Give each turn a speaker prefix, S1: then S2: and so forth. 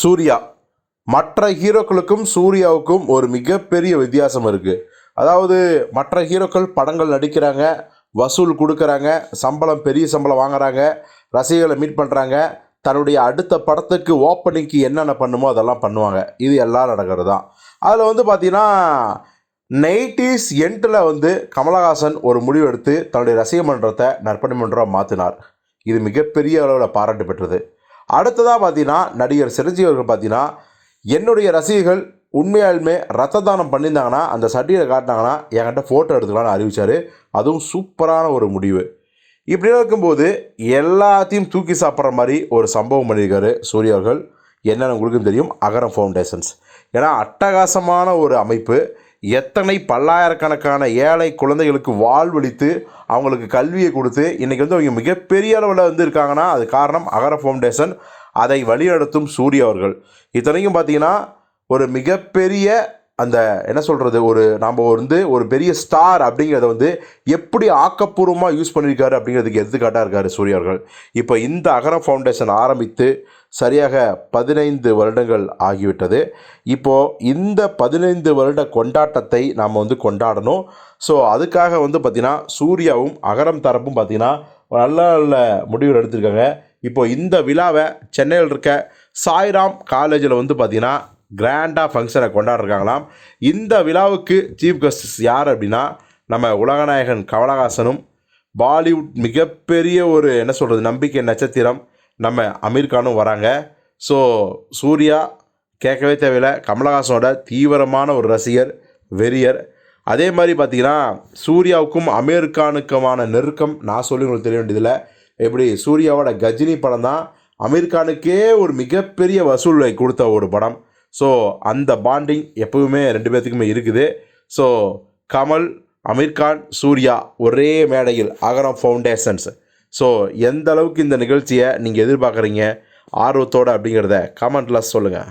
S1: சூர்யா. மற்ற ஹீரோக்களுக்கும் சூர்யாவுக்கும் ஒரு மிகப்பெரிய வித்தியாசம் இருக்குது அதாவது மற்ற ஹீரோக்கள் படங்கள் நடிக்கிறாங்க வசூல் கொடுக்குறாங்க சம்பளம் பெரிய சம்பளம் வாங்குறாங்க ரசிகர்களை மீட் பண்ணுறாங்க தன்னுடைய அடுத்த படத்துக்கு ஓப்பனிங்க்கு என்னென்ன பண்ணுமோ அதெல்லாம் பண்ணுவாங்க. இது எல்லாம் நடக்கிறது தான். அதில் வந்து பார்த்தீங்கன்னா நைன்டிஸ் எண்டில் வந்து கமலஹாசன் ஒரு முடிவு எடுத்து தன்னுடைய ரசிக மன்றத்தை நற்பணி மன்றம் மாற்றினார் இது மிகப்பெரிய அளவில் பாராட்டு பெற்றது. அடுத்ததாக பார்த்தீங்கன்னா நடிகர் சிரஞ்சீவி அவர்கள் பார்த்தீங்கன்னா என்னுடைய ரசிகர்கள் உண்மையாலுமே ரத்த தானம் பண்ணியிருந்தாங்கன்னா அந்த சட்டியில் காட்டினாங்கன்னா என்கிட்ட ஃபோட்டோ எடுத்துக்கலாம்னு அறிவிச்சார். அதுவும் சூப்பரான ஒரு முடிவு. இப்படி இருக்கும்போது எல்லாத்தையும் தூக்கி சாப்பிட்ற மாதிரி ஒரு சம்பவம் பண்ணியிருக்காரு சூர்யா அவர்கள். என்னென்னு உங்களுக்கும் தெரியும் அகரம் ஃபவுண்டேஷன்ஸ் ஏன்னா அட்டகாசமான ஒரு அமைப்பு. எத்தனை பல்லாயிரக்கணக்கான ஏழை குழந்தைகளுக்கு வாழ்வழித்து அவங்களுக்கு கல்வியை கொடுத்து இன்றைக்கி வந்து அவங்க மிகப்பெரிய அளவில் வந்து இருக்காங்கன்னா அது காரணம் அகர ஃபவுண்டேஷன் அதை வழிநடத்தும் சூர்யா அவர்கள். இத்தனைக்கும் பார்த்தீங்கன்னா ஒரு மிகப்பெரிய அந்த என்ன சொல்கிறது ஒரு நாம் வந்து ஒரு பெரிய ஸ்டார் அப்படிங்கிறத வந்து எப்படி ஆக்கப்பூர்வமாக யூஸ் பண்ணியிருக்காரு அப்படிங்கிறதுக்கு எடுத்துக்காட்டாக இருக்கார் சூர்யா அவர்கள். இப்போ இந்த அகரம் ஃபவுண்டேஷன் ஆரம்பித்து சரியாக பதினைந்து வருடங்கள் ஆகிவிட்டது. இப்போது இந்த பதினைந்து வருட கொண்டாட்டத்தை நாம் வந்து கொண்டாடணும். ஸோ அதுக்காக வந்து பார்த்திங்கன்னா சூர்யாவும் அகரம் தரப்பும் பார்த்திங்கன்னா நல்ல நல்ல முடிவுகள் எடுத்திருக்காங்க. இப்போ இந்த விழாவை சென்னையில் இருக்க சாய்ராம் காலேஜில் வந்து பார்த்திங்கன்னா கிராண்டாக ஃபங்க்ஷனை கொண்டாடுறாங்களாம் இந்த விழாவுக்கு சீஃப் கெஸ்ட் யார் அப்படின்னா நம்ம உலகநாயகன் கமலஹாசனும் பாலிவுட் மிகப்பெரிய ஒரு என்ன சொல்கிறது நம்பிக்கை நட்சத்திரம் நம்ம அமீர்கானும் வராங்க. ஸோ சூர்யா கேட்கவே தேவையில்லை. கமலஹாசனோட தீவிரமான ஒரு ரசிகர் வெறியர். அதே மாதிரி பார்த்தீங்கன்னா சூர்யாவுக்கும் அமீர்கானுக்குமான நெருக்கம் நான் சொல்லி உங்களுக்கு தெரிய வேண்டியதில்லை. எப்படி சூர்யாவோட கஜினி படம் தான் அமீர்கானுக்கே ஒரு மிகப்பெரிய வசூலை கொடுத்த ஒரு படம். ஸோ அந்த பாண்டிங் எப்பவுமே ரெண்டு பேர்த்துக்குமே இருக்குது. ஸோ கமல் அமீர்கான் சூர்யா ஒரே மேடையில் அகரம் ஃபவுண்டேஷன்ஸ் ஸோ எந்த அளவுக்கு இந்த நிகழ்ச்சியை நீங்கள் எதிர்பார்க்குறீங்க? ஆர்வத்தோடு அப்படிங்கிறத கமெண்ட்டில் சொல்லுங்கள்